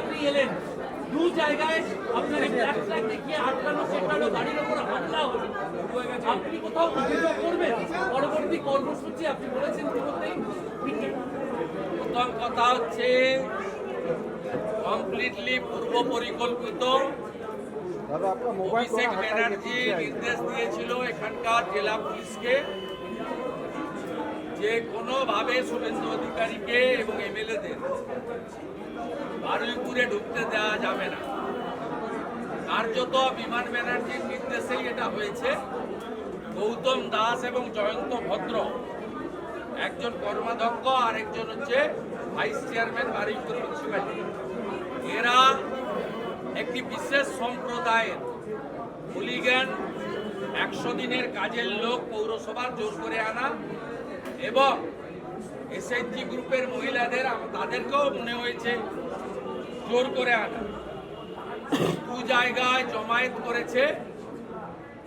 আপনি এলেন দু জায়গায় আপনাকে ব্ল্যাক ফ্ল্যাগ দেখিয়ে আটকানো শেখানো গাড়ির ওপর হামলা হলো আপনি কোথাও অভিযোগ করবেন পরবর্তী কর্মসূচি আপনি বলেছেন প্রথম কথা হচ্ছে কমপ্লিটলি পূর্ব পরিকল্পিত অভিষেক ব্যানার্জি নির্দেশ দিয়েছিল এখানকার জেলা পুলিশকে যে কোনোভাবে শুভেন্দু অধিকারীকে এবং এমএলএদের বারুইপুরে ঢুকতে দেওয়া যাবে না কার্যত বিমান ব্যানার্জির নির্দেশেই এটা হয়েছে গৌতম দাস এবং জয়ন্ত ভদ্র একজন কর্মাধ্যক্ষ আর একজন হচ্ছে ভাইস চেয়ারম্যান বারুইপুর মিউনিসিপ্যালিটি এরা একটি বিশেষ সম্প্রদায়ের হুলিগ্যান একশো দিনের কাজের লোক পৌরসভার জোর করে আনা এবং এসএইচজি গ্রুপের মহিলাদের তাদেরকেও মনে হয়েছে জোর করে আনা দু জায়গায় জমায়েত করেছে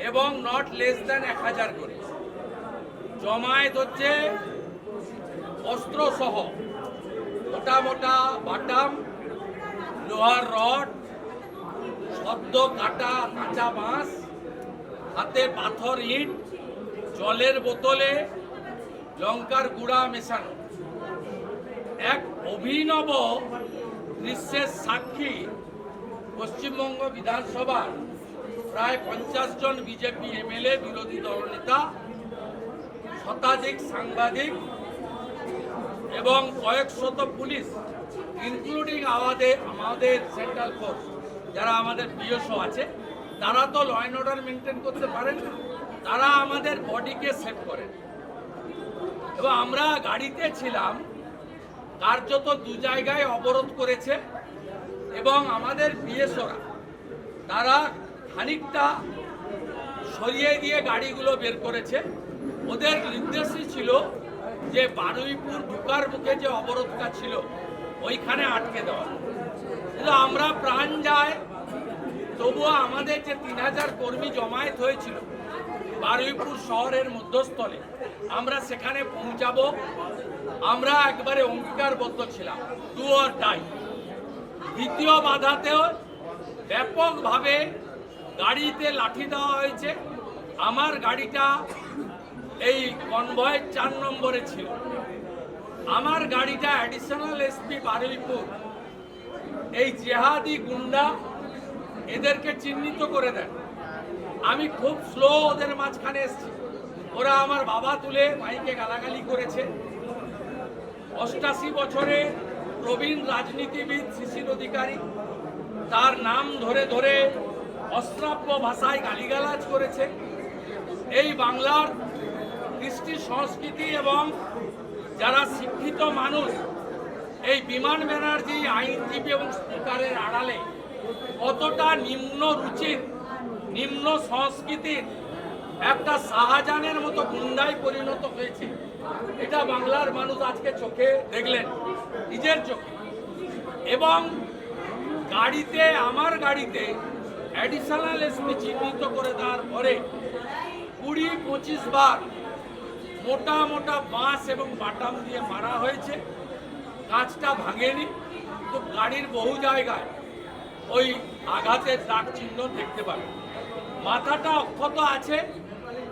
এবং নট লেস দেন এক হাজার করে জমায়েত হচ্ছে অস্ত্রসহ মোটা মোটা বাটাম লোহার রড শব্দ কাটা কাঁচা বাঁশ হাতে পাথর ইট জলের বোতলে লঙ্কার গুঁড়া মেশানো এক অভিনব বিশ্বের সাক্ষী পশ্চিমবঙ্গ বিধানসভার প্রায় পঞ্চাশ জন বিজেপি এমএলএ বিরোধী দলনেতা শতাধিক সাংবাদিক এবং কয়েক শত পুলিশ ইনক্লুডিং আমাদের আমাদের সেন্ট্রাল ফোর্স যারা আমাদের বিয়স্ব আছে তারা তো ল অ্যান্ড অর্ডার মেনটেন করতে পারেন না তারা আমাদের বডিকে সেভ করেন এবং আমরা গাড়িতে ছিলাম কার্যত দু জায়গায় অবরোধ করেছে এবং আমাদের বিএসওরা তারা খানিকটা সরিয়ে দিয়ে গাড়িগুলো বের করেছে ওদের নির্দেশই ছিল যে বারুইপুর ঢুকার মুখে যে অবরোধটা ছিল ওইখানে আটকে দেওয়া কিন্তু আমরা প্রাণ যায় তবুও আমাদের যে তিন হাজার কর্মী জমায়েত হয়েছিল বারুইপুর শহরের মধ্যস্থলে আমরা সেখানে পৌঁছাবো আমরা একবারে অঙ্গীকারবদ্ধ ছিলাম টু অর টাই দ্বিতীয় বাধাতেও ব্যাপকভাবে গাড়িতে লাঠি দেওয়া হয়েছে আমার গাড়িটা এই কনভয়ের চার নম্বরে ছিল আমার গাড়িটা অ্যাডিশনাল এসপি বারুইপুর এই জেহাদি গুন্ডা এদেরকে চিহ্নিত করে দেন আমি খুব স্লো ওদের মাঝখানে এসছি ওরা আমার বাবা তুলে মাইকে গালাগালি করেছে অষ্টাশি বছরে প্রবীণ রাজনীতিবিদ শিশির অধিকারী তার নাম ধরে ধরে অশ্রাব্য ভাষায় গালিগালাজ করেছে এই বাংলার কৃষ্টি সংস্কৃতি এবং যারা শিক্ষিত মানুষ এই বিমান ব্যানার্জি আইনজীবী এবং স্পিকারের আড়ালে কতটা নিম্ন রুচির নিম্ন সংস্কৃতির একটা শাহজাহানের মতো গুন্দায় পরিণত হয়েছে এটা বাংলার মানুষ আজকে চোখে দেখলেন নিজের চোখে এবং গাড়িতে আমার গাড়িতে অ্যাডিশনাল এসপি চিহ্নিত করে দেওয়ার পরে কুড়ি পঁচিশ বার মোটা মোটা বাঁশ এবং বাটাম দিয়ে মারা হয়েছে গাছটা ভাঙেনি তো গাড়ির বহু জায়গায় ওই আঘাতের দাগ চিহ্ন দেখতে পাবে মাথাটা অক্ষত আছে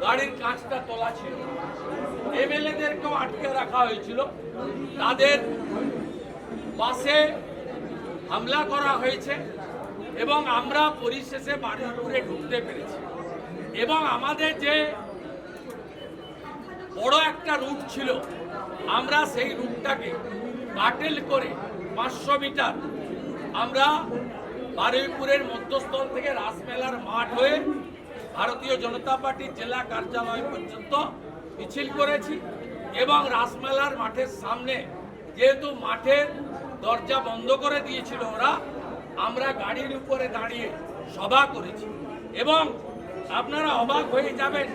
গাড়ির কাঁচটা তোলা ছিল এমএলএদেরকেও আটকে রাখা হয়েছিল তাদের বাসে হামলা করা হয়েছে এবং আমরা পরিশেষে বারুইপুরে ঢুকতে পেরেছি এবং আমাদের যে বড় একটা রুট ছিল আমরা সেই রুটটাকে বাটেল করে পাঁচশো মিটার আমরা বারুইপুরের মধ্যস্থল থেকে রাসমেলার মাঠ হয়ে ভারতীয় জনতা পার্টির জেলা কার্যালয় পর্যন্ত মিছিল করেছি এবং রাসমেলার মাঠের সামনে যেহেতু মাঠের দরজা বন্ধ করে দিয়েছিল ওরা আমরা গাড়ির উপরে দাঁড়িয়ে সভা করেছি এবং আপনারা অবাক হয়ে যাবেন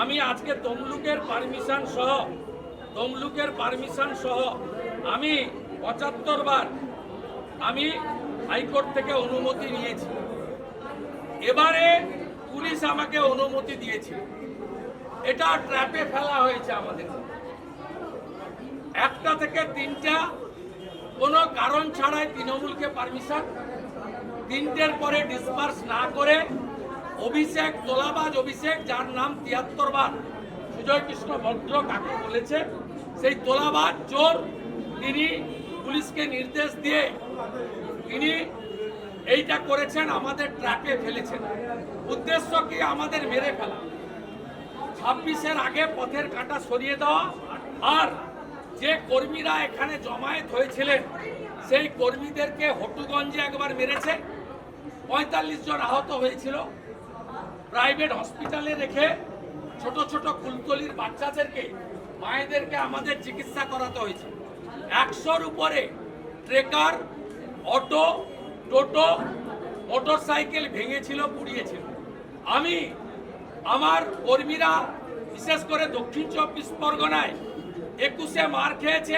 আমি আজকে তমলুকের পারমিশন সহ তমলুকের পারমিশন সহ আমি পঁচাত্তর বার আমি হাইকোর্ট থেকে অনুমতি নিয়েছি এবারে পুলিশ আমাকে অনুমতি দিয়েছে এটা ট্র্যাপে ফেলা হয়েছে আমাদের একটা থেকে তিনটা কোনো কারণ ছাড়াই তৃণমূলকে পারমিশন তিনটের পরে ডিসপার্স না করে অভিষেক তোলাবাজ অভিষেক যার নাম তিয়াত্তর বার সুজয় কৃষ্ণ ভদ্র কাকে বলেছে সেই তোলাবাজ চোর তিনি পুলিশকে নির্দেশ দিয়ে তিনি এইটা করেছেন আমাদের ট্র্যাপে ফেলেছেন উদ্দেশ্য কি আমাদের মেরে ফেলা ছাব্বিশের আগে পথের কাটা সরিয়ে দেওয়া আর যে কর্মীরা এখানে জমায়েত হয়েছিলেন সেই কর্মীদেরকে হটুগঞ্জে একবার মেরেছে পঁয়তাল্লিশ জন আহত হয়েছিল প্রাইভেট হসপিটালে রেখে ছোট ছোট কুলতলির বাচ্চাদেরকে মায়েদেরকে আমাদের চিকিৎসা করাতে হয়েছে একশোর উপরে trekker auto toto motor cycle ভেঙেছিল পুড়িয়েছিল আমি আমার কর্মীরা বিশেষ করে দক্ষিণ চব্বিশ পরগনায় একুশে মার খেয়েছে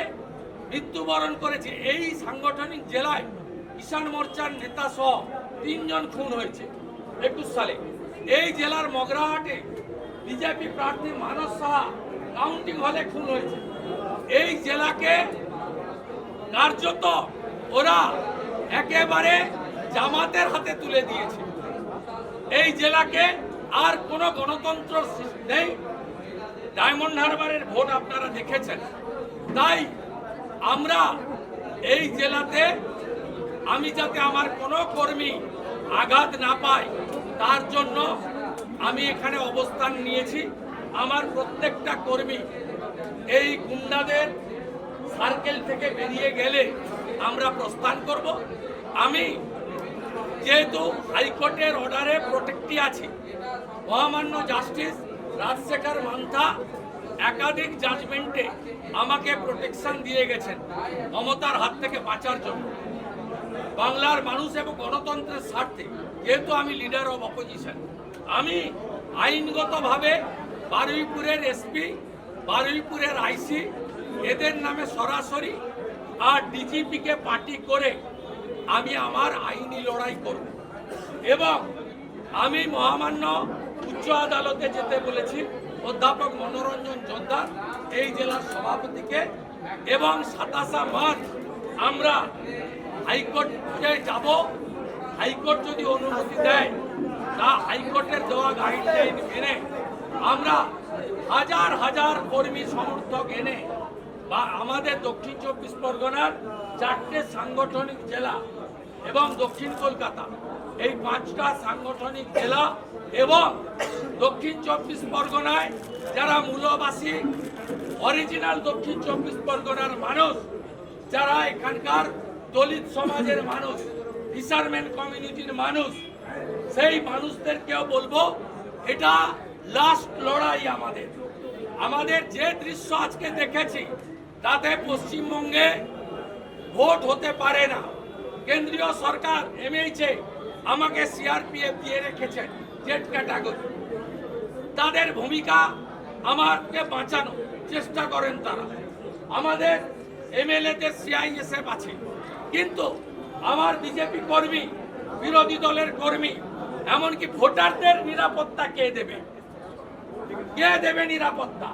মৃত্যুবরণ করেছে এই সাংগঠনিক জেলায় কিষাণ মোর্চার নেতা সহ তিনজন খুন হয়েছে একুশ সালে এই জেলার মগরাহাটে বিজেপি প্রার্থী মানস সাহা কাউন্টিং হলে খুন হয়েছে এই জেলাকে কার্যত ওরা একেবারে জামাতের হাতে তুলে দিয়েছে এই জেলাকে আর কোনো গণতন্ত্র নেই ডায়মন্ড হারবারের ভোট আপনারা দেখেছেন তাই আমরা এই জেলাতে আমি যাতে আমার কোনো কর্মী আঘাত না পায় তার জন্য আমি এখানে অবস্থান নিয়েছি আমার প্রত্যেকটা কর্মী এই গুন্ডাদের সার্কেল থেকে বেরিয়ে গেলে আমরা প্রস্থান করব আমি যেহেতু হাইকোর্টের অর্ডারে প্রোটেক্টি আছে মহামান্য জাস্টিস রাজশেখর মান্থা একাধিক জাজমেন্টে আমাকে প্রোটেকশন দিয়ে গেছেন মমতার হাত থেকে বাঁচার জন্য বাংলার মানুষ এবং গণতন্ত্রের স্বার্থে যেহেতু আমি লিডার অব অপোজিশন আমি আইনগতভাবে বারুইপুরের এসপি বারুইপুরের আইসি এদের নামে সরাসরি আর ডিজিপিকে পার্টি করে আমি আমার আইনি লড়াই করব এবং আমি মহামান্য উচ্চ আদালতে যেতে বলেছি অধ্যাপক মনোরঞ্জন যোদ্ধা এই জেলার সভাপতিকে এবং সাতাশা মার্চ আমরা হাইকোর্টে যাব হাইকোর্ট যদি অনুমতি দেয় তা হাইকোর্টের দেওয়া গাইডলাইন মেনে আমরা হাজার হাজার কর্মী সমর্থক এনে বা আমাদের দক্ষিণ চব্বিশ পরগনার চারটে সাংগঠনিক জেলা এবং দক্ষিণ কলকাতা এই পাঁচটা সাংগঠনিক জেলা এবং দক্ষিণ চব্বিশ পরগনায় যারা মূলবাসী অরিজিনাল দক্ষিণ চব্বিশ পরগনার মানুষ যারা এখানকার দলিত সমাজের মানুষ ফিশারম্যান কমিউনিটির মানুষ সেই মানুষদেরকেও বলবো এটা লাস্ট লড়াই আমাদের আমাদের যে দৃশ্য আজকে দেখেছি তাতে পশ্চিমবঙ্গে ভোট হতে পারে না কেন্দ্রীয় সরকার এমএইচএ আমাকে সিআরপিএফ দিয়ে রেখেছেন জেড ক্যাটাগরি তাদের ভূমিকা আমাকে বাঁচানো চেষ্টা করেন তারা আমাদের এমএলএদের সিআইএসএফ আছে কিন্তু আমার বিজেপি কর্মী বিরোধী দলের কর্মী এমনকি ভোটারদের নিরাপত্তা কে দেবে কে দেবে নিরাপত্তা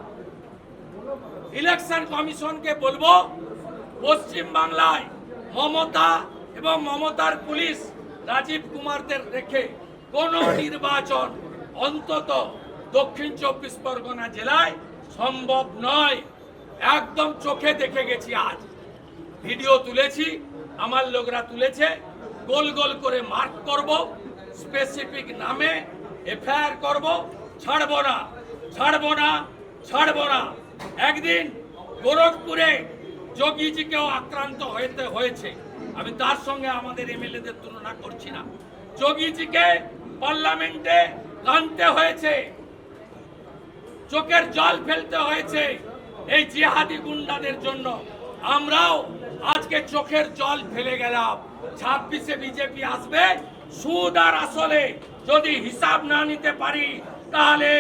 ইলেকশন কমিশনকে বলবো পশ্চিম বাংলায় মমতা এবং মমতার পুলিশ রাজীব কুমারদের রেখে কোন নির্বাচন অন্তত দক্ষিণ চব্বিশ পরগনা জেলায় সম্ভব নয় একদম চোখে দেখে গেছি আজ ভিডিও তুলেছি আমার লোকরা তুলেছে গোল গোল করে মার্ক করব স্পেসিফিক নামে এফআইআর করব ছাড়ব না ছাড়ব না ছাড়ব না একদিন গোরখপুরে যোগীজিকেও আক্রান্ত হতে হয়েছে আমি তার সঙ্গে আমাদের এমএলএ দের তুলনা করছি না যোগীজিকে পার্লামেন্টে কানতে হয়েছে চোখের জল ফেলতে হয়েছে এই জিহাদি গুন্ডাদের জন্য আমরাও আজকে চোখের জল ফেলে গেলাম ছাব্বিশে বিজেপি আসবে সুদ আর আসলে যদি হিসাব না নিতে পারি তাহলে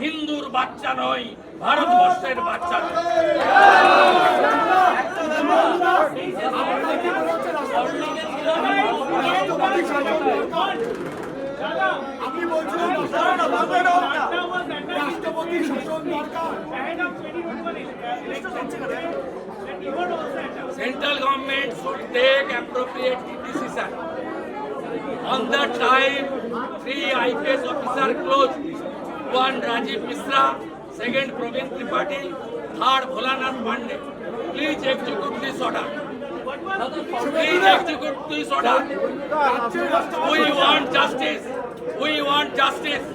হিন্দুর বাচ্চা নয় ভারতবর্ষের বাচ্চা নয় আপনি বলছিলেন রাষ্ট্রপতি শাসন দরকার Central government should take appropriate decision. On that time, three IPS officer closed. One Rajiv Misra, second Praveen Tripathi, third Bholanath Pandey. Please execute this order. Please execute this order. We want justice. We want justice.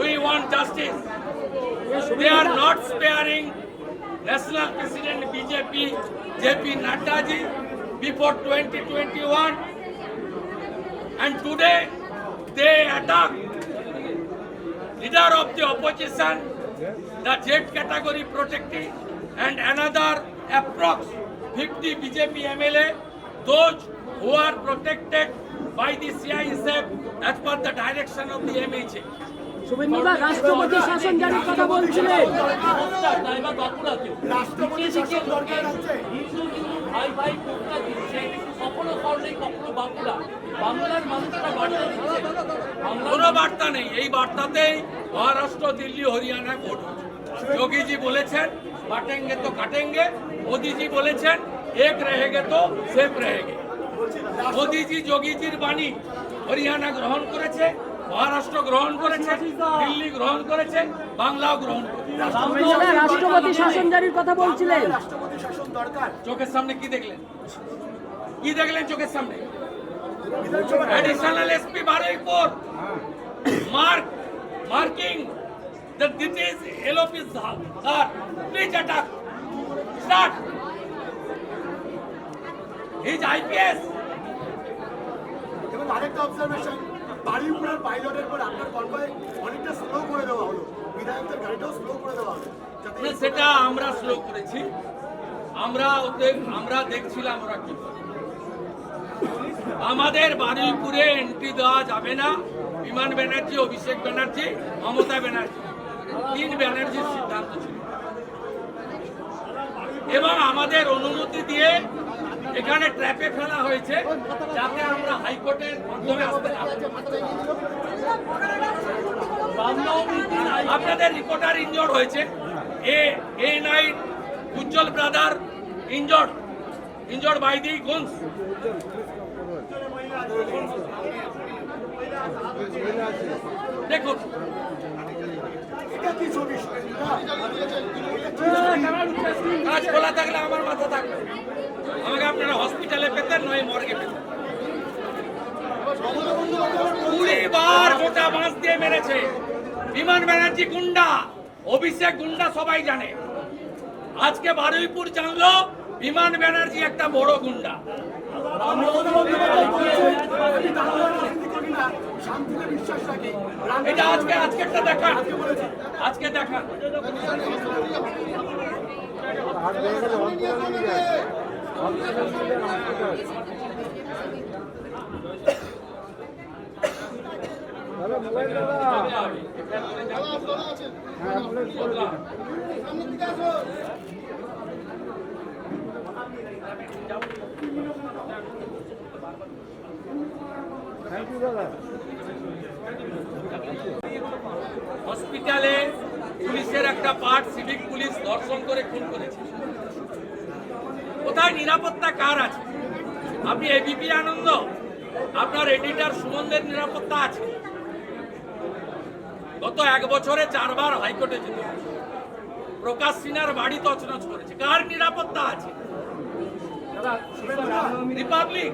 We want justice. They are not sparing National President BJP JP Nattaji before 2021. And today they attack leader of the opposition, the jet category protecting and another approach. 50 BJP MLA, those who are protected by the CISF as per the direction of the MHA. শুভেন্দুদা রাষ্ট্রপতি শাসন জারির কথা বলছিলেন রাষ্ট্রপতি ভাই ভাই কোর্টটা দিচ্ছে কখনো কর্ণে কখনো বাঁকুড়া বাংলার মানুষরা বার্তা দিচ্ছে কোনো বার্তা নেই এই বার্তাতেই মহারাষ্ট্র দিল্লি হরিয়ানা ভোট যোগীজি বলেছেন বাটেঙ্গে তো কাটেঙ্গে মোদিজি বলেছেন এক রেহেগে তো সেফ রেহেগে মোদিজি যোগীজির বাণী হরিয়ানা গ্রহণ করেছে মহারাষ্ট্র গ্রহণ করেছে দিল্লি গ্রহণ করেছে বাংলাও গ্রহণ করেছে রাষ্ট্রপতি শাসন জারির কথা বলছিলেন দরকার চোখের সামনে কি দেখলেন কি দেখলেন চোখের সামনে additional SP Baruipur mark marking the দিট is LOP sir please attack start is IPS এবং আরেকটা অবজারভেশন বাড়িপুরের পাইলটের পর আপনার কনভয় অনেকটা স্লো করে দেওয়া হলো বিধায়কদের গাড়িটাও স্লো করে দেওয়া হলো সেটা আমরা স্লো করেছি আমরা ওদের আমরা দেখছিলাম ওরা কি আমাদের বারুইপুরে এন্ট্রি দেওয়া যাবে না বিমান ব্যানার্জি অভিষেক ব্যানার্জি মমতা ব্যানার্জি তিন ব্যানার্জির সিদ্ধান্ত ছিল এবং আমাদের অনুমতি দিয়ে এখানে ট্র্যাপে ফেলা হয়েছে যাতে আমরা হাইকোর্টের মাধ্যমে আসতে আপনাদের রিপোর্টার ইঞ্জোর হয়েছে এ এ night Ujjwal brother injured injured by the goons দেখুন কাজ খোলা থাকলে আমার মাথা থাকবে আমাকে আপনারা হসপিটালে পেতেন নয় মর্গে পেতেন কুড়ি বার গোটা বাঁশ দিয়ে মেরেছে বিমান ব্যানার্জি গুন্ডা অভিষেক গুন্ডা সবাই জানে আজকে বারুইপুর জানলো বিমান ব্যানার্জি একটা বড় গুন্ডা এটা আজকে আজকে একটা দেখান আজকে দেখান হসপিটালে পুলিশের একটা পার্ট সিভিক পুলিশ ধর্ষণ করে খুন করেছে কোথায় নিরাপত্তা কার আছে আপনি এবিপি আনন্দ আপনার এডিটার সুমনদের নিরাপত্তা আছে গত এক বছরে চারবার হাইকোর্টে যেতে প্রকাশ সিনার বাড়ি তছনছ করেছে কার নিরাপত্তা আছে রিপাবলিক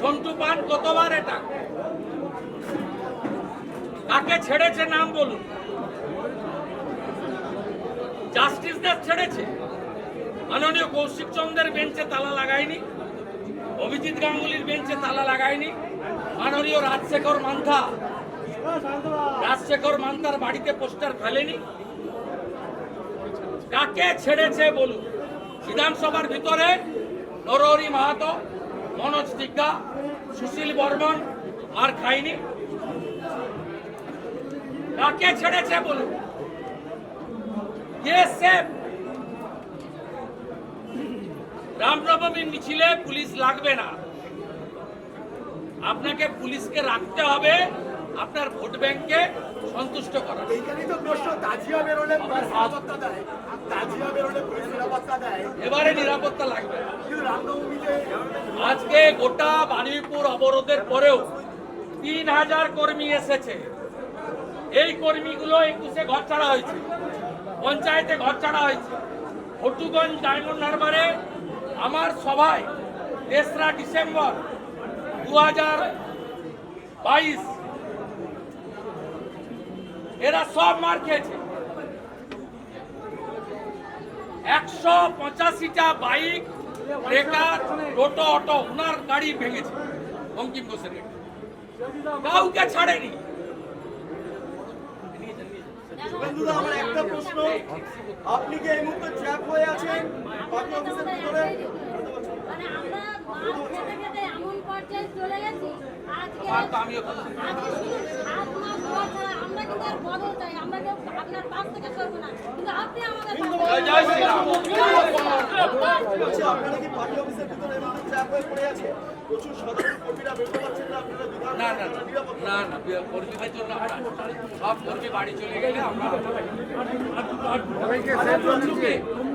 সন্টু পান কতবার এটা কাকে ছেড়েছে নাম বলুন জাস্টিসদের ছেড়েছে মাননীয় কৌশিক চন্দ্রের বেঞ্চে তালা লাগায়নি অভিজিৎ গাঙ্গুলির বেঞ্চে তালা লাগায়নি মাননীয় রাজশেখর মান্থা রাজশেখর মান্তার বাড়িতে পোস্টার ফেলেনি কাকে ছেড়েছে বলুন বিধানসভার ভিতরে নরহরি মাহাতো মনোজ টিকা সুশীল বর্মন আর খাইনি কাকে ছেড়েছে বলুন রামনবমীর মিছিলে পুলিশ লাগবে না আপনাকে পুলিশকে রাখতে হবে আপনার ভোট ব্যাংককে সন্তুষ্ট করা এইখানেই তো প্রশ্ন তাজিয়া বেরোলে নিরাপত্তা দেয় তাজিয়া বেরোলে নিরাপত্তা দেয় এবারে নিরাপত্তা লাগবে আজকে গোটা বানিপুর অবরোধের পরেও তিন হাজার কর্মী এসেছে এই কর্মীগুলো একুশে ঘর ছাড়া হয়েছে পঞ্চায়েতে ঘর ছাড়া হয়েছে হটুগঞ্জ ডায়মন্ড হারবারে আমার সভায় তেসরা ডিসেম্বর দু হাজার বাইশ এরা সব মার খেয়েছে একশো পঁচাশিটা বাইক টোটো অটো ওনার গাড়ি ভেঙেছে বঙ্কিম ঘোষের কাউকে ছাড়েনি আমার একটা প্রশ্ন আপনি কি এই মুহূর্তে ট্র্যাপ হয়ে আছেন পার্টি অফিসের ভিতরে মানে আমরা মাছ খেতে খেতে এমন পর্যায়ে চলে গেছি আজকে আজকে শুধু সাত মাস পর ছাড়া আমরা কিন্তু আর বদল চাই আমরা কেউ আপনার পাশ থেকে সরবো না কিন্তু আপনি আমাদের আপনারা কি পার্টি অফিসের ভিতরে এমন চাপ হয়ে পড়ে আছে প্রচুর সাধারণ কর্মীরা বেরোতে পারছেন না আপনারা না না না না কর্মীদের জন্য সব কর্মী বাড়ি চলে গেলে আমরা